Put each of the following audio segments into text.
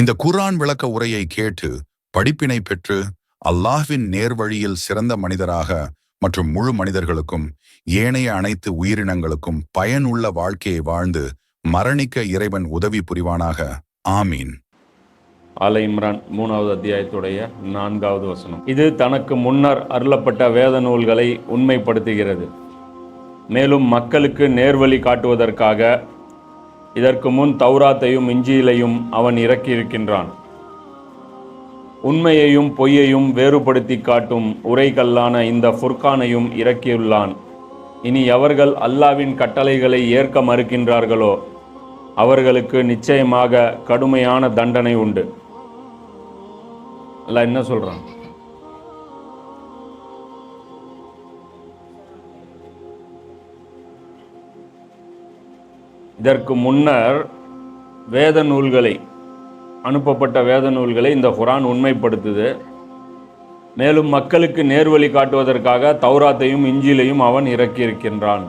இந்த குர்ஆன் விளக்க உரையை கேட்டு படிப்பினை பெற்று அல்லாஹ்வின் நேர்வழியில் சிறந்த மனிதராக மற்றும் முழு மனிதர்களுக்கும் ஏனைய அனைத்து உயிரினங்களுக்கும் பயனுள்ள வாழ்க்கையை வாழ்ந்து மரணிக்க இறைவன் உதவி புரிவானாக. ஆமீன். அல இம்ரான் மூணாவது அத்தியாயத்துடைய நான்காவது வசனம். இது தனக்கு முன்னர் அருளப்பட்ட வேத நூல்களை உண்மைப்படுத்துகிறது. மேலும் மக்களுக்கு நேர்வழி காட்டுவதற்காக இதற்கு முன் தௌராத்தையும் இஞ்சியிலையும் அவன் இறக்கியிருக்கின்றான். உண்மையையும் பொய்யையும் வேறுபடுத்தி காட்டும் உரைகல்லான இந்த ஃபுர்கானையும் இறக்கியுள்ளான். இனி எவர்கள் அல்லாவின் கட்டளைகளை ஏற்க மறுக்கின்றார்களோ அவர்களுக்கு நிச்சயமாக கடுமையான தண்டனை உண்டு. அல்ல என்ன சொல்கிறான் இதற்கு முன்னர் வேத நூல்களை அனுப்பப்பட்ட வேத நூல்களை இந்த குரான் உண்மைப்படுத்துது. மேலும் மக்களுக்கு நேர்வழி காட்டுவதற்காக தௌராத்தையும் இஞ்சிலையும் அவன் இறக்கியிருக்கின்றான்.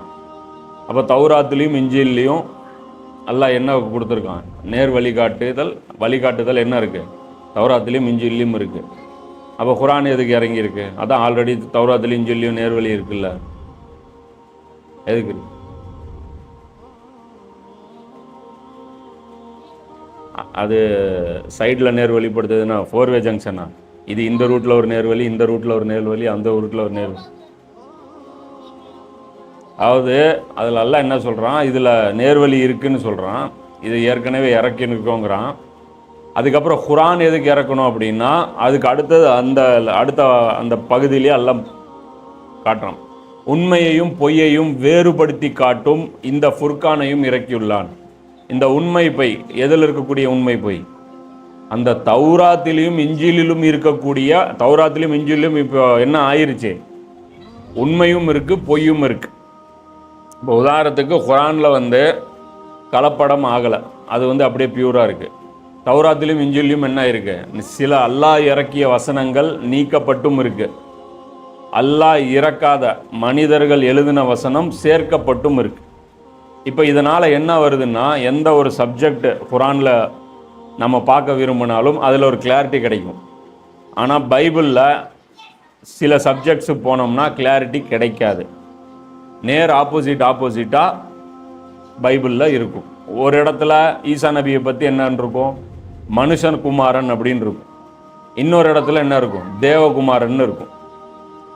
அப்போ தௌராத்துலேயும் இஞ்சிலையும் அல்லாஹ் என்ன கொடுத்துருக்கான்? நேர் வழிகாட்டுதல் வழிகாட்டுதல் என்ன இருக்குது தௌராத்துலேயும் இஞ்சிலையும் இருக்குது அப்போ குரான் எதுக்கு இறங்கியிருக்கு? அதான் ஆல்ரெடி தௌராத்துலேயும் இஞ்சிலையும் நேர்வழி இருக்குல்ல. எதுக்கு? அது சைடில் நேர் வழிப்படுத்துதுன்னா ஃபோர்வே ஜங்ஷனா இது இந்த ரூட்டில் ஒரு நேர்வழி இந்த ரூட்டில் ஒரு நேர்வழி அந்த ரூட்டில் ஒரு நேர்வழி அதாவது அதில் எல்லாம் என்ன சொல்கிறான் இதில் நேர்வழி இருக்குன்னு சொல்கிறான் இது ஏற்கனவே இறக்கினுக்கோங்கிறான் அதுக்கப்புறம் குரான் எதுக்கு இறக்கணும் அப்படின்னா அதுக்கு அடுத்தது அந்த அடுத்த அந்த பகுதியிலே எல்லாம் காட்டுறான். உண்மையையும் பொய்யையும் வேறுபடுத்தி காட்டும் இந்த ஃபுர்கானையும் இறக்கியுள்ளான். இந்த உண்மை பொய் எதில் இருக்கக்கூடிய உண்மை பொய்? அந்த தௌராத்திலையும் இஞ்சிலிலும் இருக்கக்கூடிய தௌராத்திலையும் இஞ்சிலும் இப்போ என்ன ஆயிருச்சு? உண்மையும் இருக்கு பொய்யும் இருக்கு. இப்போ உதாரணத்துக்கு குரானில் வந்து கலப்படம் ஆகலை. அது வந்து அப்படியே பியூராக இருக்குது தௌராத்திலும் இஞ்சிலையும் என்ன இருக்குது சில அல்லாஹ் இறக்கிய வசனங்கள் நீக்கப்பட்டும் இருக்குது அல்லாஹ் இறக்காத மனிதர்கள் எழுதின வசனம் சேர்க்கப்பட்டும் இருக்குது இப்போ இதனால் என்ன வருதுன்னா எந்த ஒரு சப்ஜெக்ட் குரானில் நம்ம பார்க்க விரும்பினாலும் அதில் ஒரு கிளாரிட்டி கிடைக்கும். ஆனால் பைபிளில் சில சப்ஜெக்ட்ஸு போனோம்னா கிளாரிட்டி கிடைக்காது. நேர் ஆப்போசிட் ஆப்போசிட்டாக பைபிளில் இருக்கும். ஒரு இடத்துல ஈசா நபியை பற்றி என்னன்னு இருக்கும்? மனுஷன் குமாரன் அப்படின்னு இருக்கும். இன்னொரு இடத்துல என்ன இருக்கும்? தேவகுமாரன் இருக்கும்.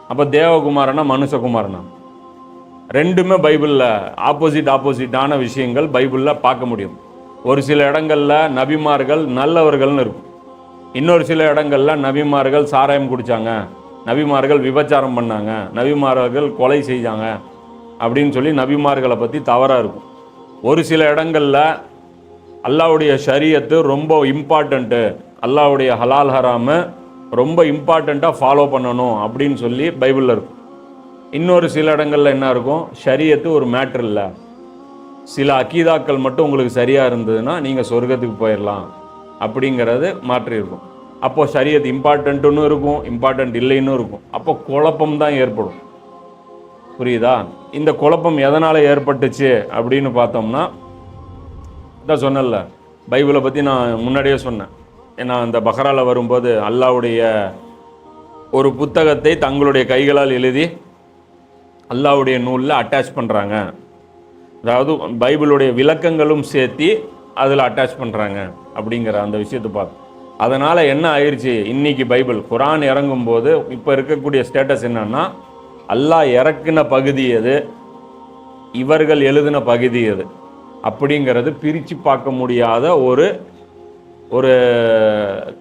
அப்போ தேவகுமாரனா மனுஷகுமாரனா? ரெண்டுமே பைபிளில் ஆப்போசிட் ஆப்போசிட்டான விஷயங்கள் பைபிளில் பார்க்க முடியும். ஒரு சில இடங்களில் நபிமார்கள் நல்லவர்கள்னு இருக்கும். இன்னொரு சில இடங்களில் நபிமார்கள் சாராயம் குடித்தாங்க நபிமார்கள் விபச்சாரம் பண்ணாங்க நபிமார்கள் கொலை செய்தாங்க அப்படின்னு சொல்லி நபிமார்களை பற்றி தவறாக இருக்கும். ஒரு சில இடங்களில் அல்லாவுடைய ஷரியத்து ரொம்ப இம்பார்ட்டண்ட்டு அல்லாவுடைய ஹலால் ஹராமு ரொம்ப இம்பார்ட்டண்ட்டாக ஃபாலோ பண்ணணும் அப்படின்னு சொல்லி பைபிளில் இருக்கும். இன்னொரு சில இடங்களில் என்ன இருக்கும்? ஷரியத்து ஒரு மேட்ரு இல்லை. சில அக்கீதாக்கள் மட்டும் உங்களுக்கு சரியாக இருந்ததுன்னா நீங்கள் சொர்க்கத்துக்கு போயிடலாம் அப்படிங்கிறது மாற்றி இருக்கும். அப்போ ஷரியத் இம்பார்ட்டண்ட்டுன்னு இருக்கும் இம்பார்ட்டண்ட் இல்லைன்னு இருக்கும். அப்போ குழப்பம் தான் ஏற்படும். புரியுதா? இந்த குழப்பம் எதனால் ஏற்பட்டுச்சு அப்படின்னு பார்த்தோம்னா இதான் சொன்னேன்ல. பைபிளை பற்றி நான் முன்னாடியே சொன்னேன். ஏன்னா அந்த பஹ்ராவில் வரும்போது அல்லாவுடைய ஒரு புத்தகத்தை தங்களுடைய கைகளால் எழுதி அல்லாவுடைய நூலில் அட்டாச் பண்ணுறாங்க அதாவது பைபிளுடைய விளக்கங்களும் சேர்த்து அதில் அட்டாச் பண்ணுறாங்க அப்படிங்கிற அந்த விஷயத்தை பார்த்து. அதனால் என்ன ஆயிடுச்சு இன்றைக்கி பைபிள். குரான் இறங்கும்போது இப்போ இருக்கக்கூடிய ஸ்டேட்டஸ் என்னென்னா அல்லாஹ் இறக்குன பகுதி எது? இவர்கள் எழுதின பகுதி எது? அப்படிங்கிறது பிரித்து பார்க்க முடியாத ஒரு ஒரு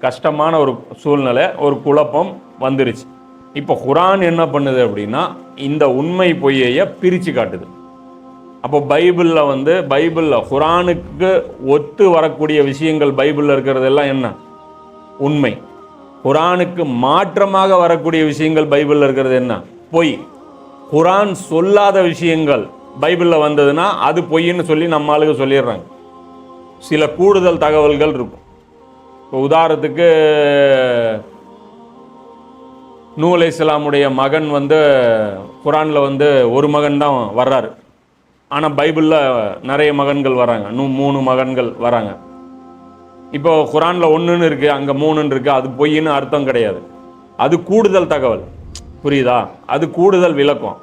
கஷ்டமான ஒரு சூழ்நிலை ஒரு குழப்பம் வந்துருச்சு. இப்போ குரான் என்ன பண்ணுது அப்படின்னா இந்த உண்மை பொய்யையை பிரித்து காட்டுது. அப்போ பைபிளில் வந்து பைபிளில் குரானுக்கு ஒத்து வரக்கூடிய விஷயங்கள் பைபிளில் இருக்கிறதெல்லாம் என்ன? உண்மை. குரானுக்கு மாற்றமாக வரக்கூடிய விஷயங்கள் பைபிளில் இருக்கிறது என்ன? பொய். குரான் சொல்லாத விஷயங்கள் பைபிளில் வந்ததுன்னா அது பொய்ன்னு சொல்லி நம்ம ஆளுக்கு சொல்லிடுறாங்க. சில கூடுதல் தகவல்கள் இருக்கும். இப்போ உதாரணத்துக்கு நூ அலைஹிஸ்ஸலாமுடைய மகன் வந்து குரானில் வந்து ஒரு மகன் தான் வர்றாரு. ஆனால் பைபிளில் நிறைய மகன்கள் வராங்க நூ மூணு மகன்கள் வராங்க இப்போ குரானில் ஒன்றுன்னு இருக்குது அங்கே மூணுன்னு இருக்குது அது பொய்ன்னு அர்த்தம் கிடையாது. அது கூடுதல் தகவல். புரியுதா? அது கூடுதல் விளக்கம்.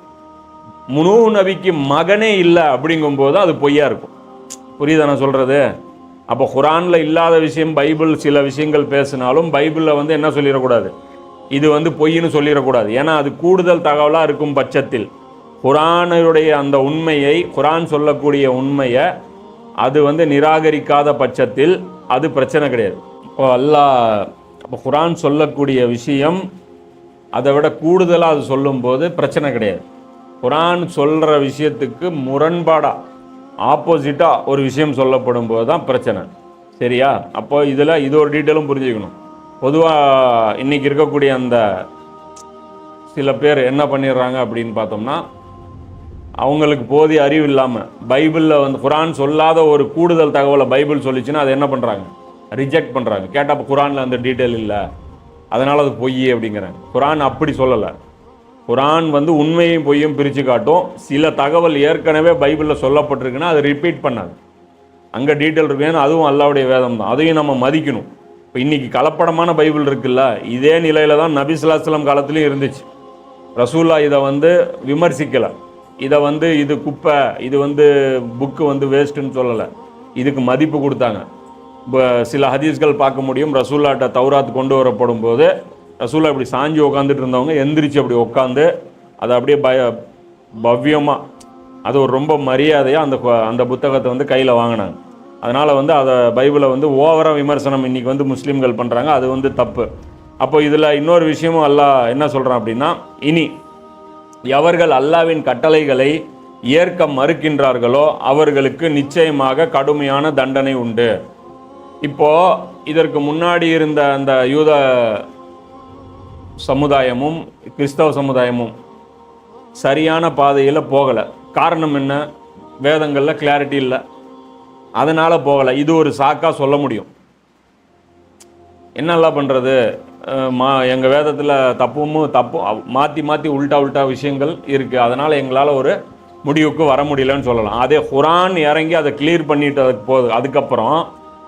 முனு நபிக்கு மகனே இல்லை அப்படிங்கும்போது அது பொய்யா இருக்கும். புரியுதா நான் சொல்கிறது அப்போ குரானில் இல்லாத விஷயம் பைபிள் சில விஷயங்கள் பேசினாலும் பைபிளில் வந்து என்ன சொல்லிடக்கூடாது? இது வந்து பொய்ன்னு சொல்லிடக்கூடாது. ஏன்னா அது கூடுதல் தகவலாக இருக்கும் பட்சத்தில். குரானுடைய அந்த உண்மையை குரான் சொல்லக்கூடிய உண்மையை அது வந்து நிராகரிக்காத பட்சத்தில் அது பிரச்சனை கிடையாது. இப்போ அல்லா இப்போ குரான் சொல்லக்கூடிய விஷயம் அதை விட கூடுதலாக அது சொல்லும்போது பிரச்சனை கிடையாது. குரான் சொல்கிற விஷயத்துக்கு முரண்பாடாக ஆப்போசிட்டாக ஒரு விஷயம் சொல்லப்படும் போது தான் பிரச்சனை. சரியா? அப்போ இதில் இது ஒரு டீட்டெயிலும் புரிஞ்சுக்கணும். பொதுவாக இன்னைக்கு இருக்கக்கூடிய அந்த சில பேர் என்ன பண்ணிடுறாங்க அப்படின்னு பார்த்தோம்னா அவங்களுக்கு போதிய அறிவு இல்லாமல் பைபிளில் வந்து குரான் சொல்லாத ஒரு கூடுதல் தகவலை பைபிள் சொல்லிச்சுன்னா அதை என்ன பண்ணுறாங்க ரிஜெக்ட் பண்ணுறாங்க கேட்டால் குரானில் அந்த டீட்டெயில் இல்லை. அதனால் அது பொய் அப்படிங்கிறாங்க. குரான் அப்படி சொல்லலை. குரான் வந்து உண்மையும் பொய்யும் பிரித்து காட்டும். சில தகவல் ஏற்கனவே பைபிளில் சொல்லப்பட்டிருக்குன்னா அதை ரிப்பீட் பண்ணாது. அங்கே டீட்டெயில் இருக்கு ஏன்னா அதுவும் அல்லாவுடைய வேதம் தான் அதையும் நம்ம மதிக்கணும். இப்போ இன்றைக்கி கலப்படமான பைபிள் இருக்குல்ல இதே நிலையில் தான் நபிசுல்லாஸ்லம் காலத்துலேயும் இருந்துச்சு. ரசூல்லா இதை வந்து விமர்சிக்கலை. இதை வந்து இது குப்பை இது வந்து புக்கு வந்து வேஸ்ட்டுன்னு சொல்லலை. இதுக்கு மதிப்பு கொடுத்தாங்க. இப்போ சில ஹதீஸ்கள் பார்க்க முடியும். ரசூல்லாட்ட தௌராத் கொண்டு வரப்படும் போது ரசூல்லா இப்படி சாஞ்சி உட்காந்துட்டு இருந்தவங்க எந்திரிச்சு அப்படி உட்காந்து அதை அப்படியே பய பவ்யமாக அது ஒரு ரொம்ப மரியாதையாக அந்த அந்த புத்தகத்தை வந்து கையில் வாங்கினாங்க. அதனால் வந்து அதை பைபிளை வந்து ஓவராக விமர்சனம் இன்றைக்கி வந்து முஸ்லீம்கள் பண்ணுறாங்க அது வந்து தப்பு. அப்போ இதில் இன்னொரு விஷயமும் அல்லாஹ் என்ன சொல்கிறான் அப்படின்னா இனி எவர்கள் அல்லாவின் கட்டளைகளை ஏற்க மறுக்கின்றார்களோ அவர்களுக்கு நிச்சயமாக கடுமையான தண்டனை உண்டு. இப்போது இதற்கு முன்னாடி இருந்த அந்த யூத சமுதாயமும் கிறிஸ்தவ சமுதாயமும் சரியான பாதையில் போகலை. காரணம் என்ன? வேதங்களில் கிளாரிட்டி இல்லை. அதனால் போகலை. இது ஒரு சாக்காக சொல்ல முடியும். என்னெல்லாம் பண்ணுறது மா எங்கள் வேதத்தில் தப்பும் தப்பும் மாற்றி மாற்றி உல்ட்டா உல்ட்டா விஷயங்கள் இருக்குது அதனால் எங்களால் ஒரு முடிவுக்கு வர முடியலன்னு சொல்லலாம். அதே குரான் இறங்கி அதை கிளியர் பண்ணிட்டு அதுக்கு போகுது அதுக்கப்புறம்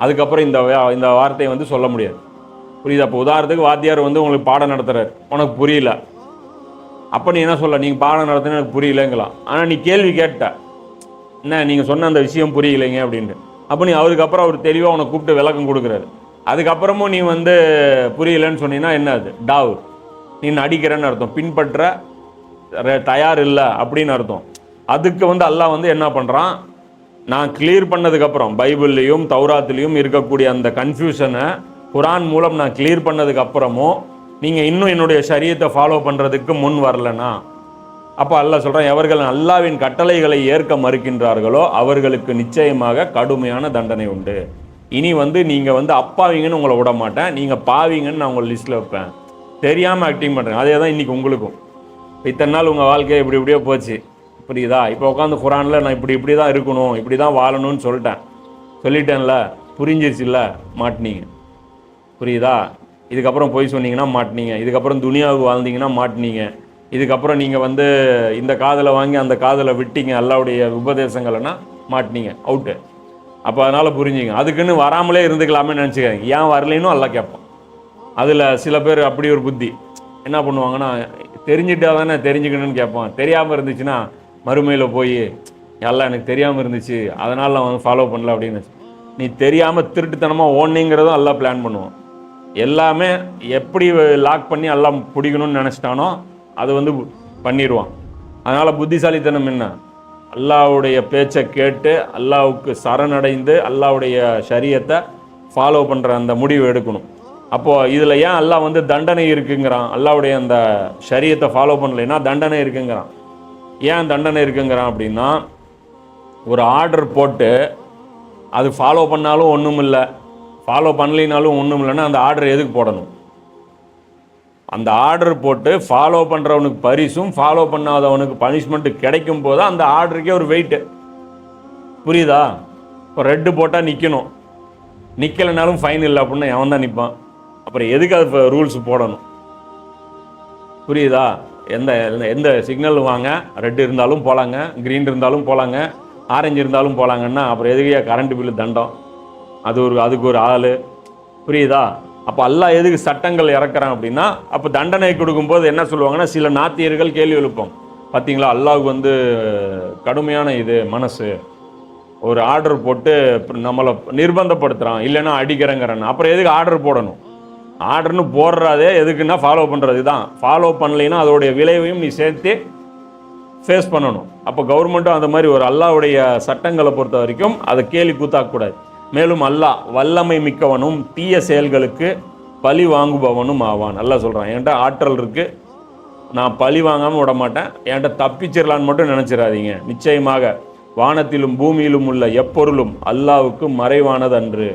அதுக்கப்புறம் இந்த இந்த வார்த்தையை வந்து சொல்ல முடியாது. புரியுது? அப்போ உதாரணத்துக்கு வாத்தியார் வந்து உங்களுக்கு பாடம் நடத்துகிறார் உனக்கு புரியல. அப்போ நீ என்ன சொல்ல? நீங்கள் பாடம் நடத்தின எனக்கு புரியலங்களாம். ஆனால் நீ கேள்வி கேட்ட. என்ன நீங்கள் சொன்ன அந்த விஷயம் புரியலைங்க அப்படின்ட்டு. அப்போ நீ அதுக்கப்புறம் அவர் தெளிவாக உனக்கு கூப்பிட்டு விளக்கம் கொடுக்குறாரு. அதுக்கப்புறமும் நீ வந்து புரியலன்னு சொன்னீங்கன்னா என்ன அது? டாவ். நீ நடிக்கிறேன்னு அர்த்தம். பின்பற்ற தயார் இல்லை அப்படின்னு அர்த்தம். அதுக்கு வந்து அல்லாஹ் வந்து என்ன பண்ணுறான் நான் கிளியர் பண்ணதுக்கப்புறம் பைபிள்லேயும் தௌராத்துலேயும் இருக்கக்கூடிய அந்த கன்ஃபியூஷனை குரான் மூலம் நான் கிளியர் பண்ணதுக்கப்புறமும் நீங்கள் இன்னும் என்னுடைய சரியத்தை ஃபாலோ பண்ணுறதுக்கு முன் வரலனா அப்போ அல்லாஹ் சொல்கிறான் எவர்கள் அல்லாவின் கட்டளைகளை ஏற்க மறுக்கின்றார்களோ அவர்களுக்கு நிச்சயமாக கடுமையான தண்டனை உண்டு. இனி வந்து நீங்கள் வந்து அப்பாவிங்கன்னு உங்களை விட மாட்டேன். நீங்கள் பாவிங்கன்னு நான் உங்களை லிஸ்ட்டில் வைப்பேன். தெரியாமல் ஆக்டிங் பண்ணுறேன் அதே தான் இன்றைக்கி உங்களுக்கும். இத்தனை நாள் உங்கள் வாழ்க்கை இப்படி இப்படியே போச்சு. புரியுதா? இப்போ உட்காந்து குரானில் நான் இப்படி இப்படி தான் இருக்கணும் இப்படி தான் வாழணும்னு சொல்லிட்டேன். சொல்லிட்டேன்ல? புரிஞ்சிருச்சுல்ல? மாட்டினீங்க. புரியுதா? இதுக்கப்புறம் போய் சொன்னீங்கன்னா மாட்டினீங்க. இதுக்கப்புறம் துனியாவுக்கு வாழ்ந்தீங்கன்னா மாட்டினீங்க. இதுக்கப்புறம் நீங்கள் வந்து இந்த காதலை வாங்கி அந்த காதலை விட்டீங்க அல்லாவுடைய உபதேசங்களைனா மாட்டினீங்க அவுட்டு அப்போ அதனால் புரிஞ்சுங்க. அதுக்குன்னு வராமலே இருந்துக்கலாமே நினச்சிக்காங்க ஏன் வரலைன்னு எல்லாம் கேட்பான் அதில் சில பேர் அப்படி ஒரு புத்தி. என்ன பண்ணுவாங்கன்னா தெரிஞ்சுட்டா தானே தெரிஞ்சுக்கணும்னு கேட்பான் தெரியாமல் இருந்துச்சுன்னா மறுமையில் போய் எல்லாம் எனக்கு தெரியாமல் இருந்துச்சு. அதனால் நான் வந்து ஃபாலோ பண்ணல அப்படின்னு நீ தெரியாமல் திருட்டுத்தனமாக ஓடணுங்கிறதும் எல்லாம் பிளான் பண்ணுவோம் எல்லாமே எப்படி லாக் பண்ணி எல்லாம் பிடிக்கணும்னு நினச்சிட்டானோ அது வந்து பண்ணிடுவான் அதனால் புத்திசாலித்தனம் என்ன? அல்லாவுடைய பேச்சை கேட்டு அல்லாவுக்கு சரணடைந்து அல்லாவுடைய சரியத்தை ஃபாலோ பண்ணுற அந்த முடிவு எடுக்கணும். அப்போது இதில் ஏன் அல்லாஹ் வந்து தண்டனை இருக்குங்கிறான்? அல்லாவுடைய அந்த சரியத்தை ஃபாலோ பண்ணலைன்னா தண்டனை இருக்குங்கிறான். ஏன் தண்டனை இருக்குங்கிறான் அப்படின்னா ஒரு ஆர்டர் போட்டு அது ஃபாலோ பண்ணாலும் ஒன்றும் இல்லை ஃபாலோ பண்ணலினாலும் ஒன்றும் இல்லைன்னா அந்த ஆர்டர் எதுக்கு போடணும்? அந்த ஆர்டர் போட்டு ஃபாலோ பண்ணுறவனுக்கு பரிசும் ஃபாலோ பண்ணாதவனுக்கு பனிஷ்மெண்ட்டு கிடைக்கும் போது அந்த ஆர்டருக்கே ஒரு வெயிட்டு புரியுதா? இப்போ ரெட்டு போட்டால் நிற்கணும் நிற்கலைனாலும் ஃபைன் இல்லை அப்படின்னு எவன் தான் நிற்பான் அப்புறம் எதுக்கு அது இப்போ ரூல்ஸ் போடணும்? புரியுதா? எந்த எந்த- எந்த சிக்னல் வாங்க? ரெட் இருந்தாலும் போகலாங்க க்ரீன் இருந்தாலும் போகலாங்க ஆரஞ்சு இருந்தாலும் போகலாங்கன்னா அப்புறம் எதுக்கையா கரண்ட் பில்லு தண்டம்? அது ஒரு அதுக்கு ஒரு ஆள். புரியுதா? அப்போ அல்லாஹ் எதுக்கு சட்டங்கள் இறக்குறான் அப்படின்னா அப்போ தண்டனை கொடுக்கும்போது என்ன சொல்லுவாங்கன்னா சில நாத்தியர்கள் கேள்வி எழுப்போம். பார்த்தீங்களா அல்லாவுக்கு வந்து கடுமையான இது மனசு. ஒரு ஆர்டர் போட்டு நம்மளை நிர்பந்தப்படுத்துகிறான் இல்லைன்னா அடிக்கிறேங்கிறான். அப்புறம் எதுக்கு ஆர்டர் போடணும்? ஆர்டர்னு போடுறதே எதுக்குன்னா ஃபாலோ பண்ணுறது தான். ஃபாலோ பண்ணலைன்னா அதோடைய விளைவையும் நீ சேர்த்து ஃபேஸ் பண்ணணும். அப்போ கவர்மெண்ட்டும் அந்த மாதிரி ஒரு அல்லாவுடைய சட்டங்களை பொறுத்த வரைக்கும் அதை கேலி கூத்தாக்கக்கூடாது மேலும் அல்லாஹ் வல்லமை மிக்கவனும் தீய செயல்களுக்கு பழி வாங்குபவனும் ஆவான். நல்லா சொல்கிறான் என்கிட்ட ஆற்றல் இருக்குது நான் பழி வாங்காமல் விட மாட்டேன். என்கிட்ட தப்பிச்சிடலான்னு மட்டும் நினச்சிடாதீங்க நிச்சயமாக வானத்திலும் பூமியிலும் உள்ள எப்பொருளும் அல்லாவுக்கு மறைவானது அன்று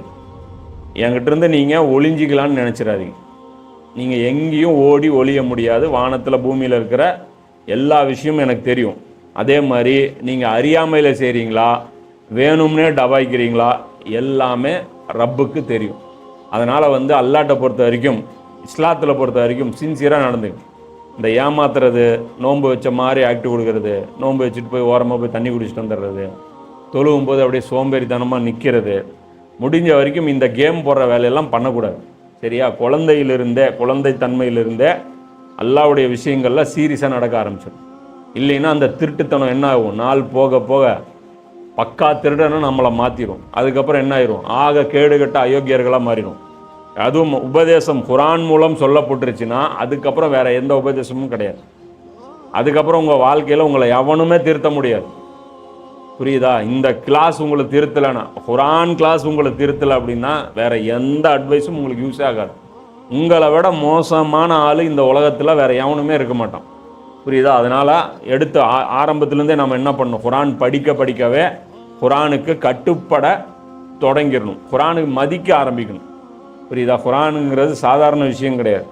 என்கிட்டருந்து நீங்கள் ஒளிஞ்சிக்கலான்னு நினச்சிடாதீங்க நீங்கள் எங்கேயும் ஓடி ஒளிய முடியாது. வானத்தில் பூமியில் இருக்கிற எல்லா விஷயமும் எனக்கு தெரியும். அதே மாதிரி நீங்கள் அறியாமையில் செய்கிறீங்களா வேணும்னே டபாய்க்கிறீங்களா? எல்லாமே ரப்புக்கு தெரியும். அதனால் வந்து அல்லாட்டை பொறுத்த வரைக்கும் இஸ்லாத்தில் பொறுத்த வரைக்கும் சின்சியராக நடந்துங்க இந்த ஏமாத்துறது நோன்பு வச்ச மாதிரி ஆக்டிவ் கொடுக்கறது நோன்பு வச்சுட்டு போய் ஓரமாக போய் தண்ணி குடிச்சிட்டு வந்துடுறது தொழுவும் போது அப்படியே சோம்பேறித்தனமாக நிற்கிறது முடிஞ்ச வரைக்கும் இந்த கேம் போடுற வேலையெல்லாம் பண்ணக்கூடாது. சரியா? குழந்தையிலிருந்தே குழந்தை தன்மையிலிருந்தே அல்லாவுடைய விஷயங்கள்லாம் சீரியஸாக நடக்க ஆரம்பிச்சிடும். இல்லைன்னா அந்த திருட்டுத்தனம் என்ன ஆகும்? நாள் போக போக பக்கா திருடனை நம்மளை மாற்றிடும் அதுக்கப்புறம் என்ன ஆயிரும் ஆக கேடுகட்ட அயோக்கியர்களாக மாறிடும் அதுவும் உபதேசம் குரான் மூலம் சொல்லப்பட்டுருச்சுன்னா அதுக்கப்புறம் வேறு எந்த உபதேசமும் கிடையாது. அதுக்கப்புறம் உங்கள் வாழ்க்கையில் உங்களை எவனுமே திருத்த முடியாது. புரியுதா? இந்த கிளாஸ் உங்களை திருத்தலைன்னா குரான் கிளாஸ் உங்களை திருத்தலை அப்படின்னா வேற எந்த அட்வைஸும் உங்களுக்கு யூஸ் ஆகாது. உங்களை விட மோசமான ஆள் இந்த உலகத்தில் வேறு எவனுமே இருக்க மாட்டான். புரியுதா? அதனால் எடுத்து ஆ- ஆரம்பத்திலேருந்தே நம்ம என்ன பண்ணணும்? குரான் படிக்க படிக்கவே குரானுக்கு கட்டுப்பட தொடங்கிடணும். குரானுக்கு மதிக்க ஆரம்பிக்கணும். புரியுதா? குரானுங்கிறது சாதாரண விஷயம் கிடையாது.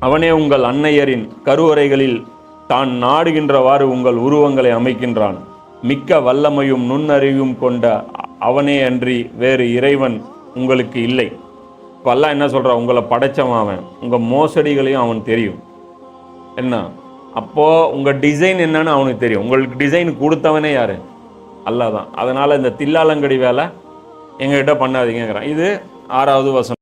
அவனே உங்கள் அன்னையரின் கருவறைகளில் தான் நாடுகின்றவாறு உங்கள் உருவங்களை அமைக்கின்றான். மிக்க வல்லமையும் நுண்ணறிவும் கொண்ட அவனே அன்றி வேறு இறைவன் உங்களுக்கு இல்லை. இப்போ என்ன சொல்கிறான் உங்களை படைச்சவன் அவன். உங்கள் மோசடிகளையும் அவன் தெரியும். என்ன? அப்போது உங்கள் டிசைன் என்னன்னு அவனுக்கு தெரியும். உங்களுக்கு டிசைன் கொடுத்தவனே யார்? அல்லாதான். அதனால் இந்த தில்லாலங்கடி வேலை எங்ககிட்ட பண்ணாதீங்கிறான் இது ஆறாவது வசனம்.